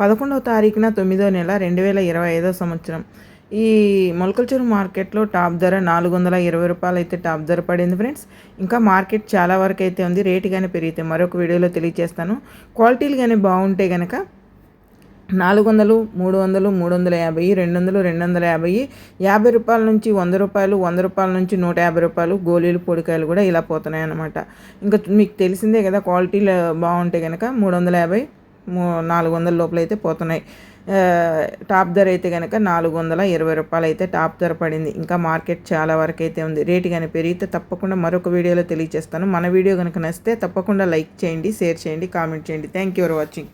పదకొండవ తారీఖున తొమ్మిదో నెల రెండు వేల ఇరవై ఐదో సంవత్సరం. ఈ మొలకల్చూరు మార్కెట్లో టాప్ ధర నాలుగు వందల ఇరవై రూపాయలు అయితే టాప్ ధర పడింది ఫ్రెండ్స్. ఇంకా మార్కెట్ చాలా వరకు అయితే ఉంది. రేటు కానీ పెరిగితే మరొక వీడియోలో తెలియజేస్తాను. క్వాలిటీలు కానీ బాగుంటే కనుక నాలుగు వందలు మూడు వందలు మూడు వందల యాభై రెండు వందలు రెండు వందల యాభై యాభై రూపాయల నుంచి వంద రూపాయలు వంద రూపాయల నుంచి నూట యాభై రూపాయలు గోళీలు పొడికాయలు కూడా ఇలా పోతున్నాయి అన్నమాట ఇంకా మీకు తెలిసిందే కదా క్వాలిటీలు బాగుంటే కనుక మూడు వందల యాభై నాలుగు వందల లోపల అయితే పోతున్నాయి టాప్ ధర అయితే కనుక నాలుగు వందల ఇరవై రూపాయలు అయితే టాప్ ధర పడింది. ఇంకా మార్కెట్ చాలా వరకు అయితే ఉంది. రేటు కానీ పెరిగితే తప్పకుండా మరొక వీడియోలో తెలియజేస్తాను. మన వీడియో కనుక నచ్చితే తప్పకుండా లైక్ చేయండి షేర్ చేయండి కామెంట్ చేయండి. Thank you for watching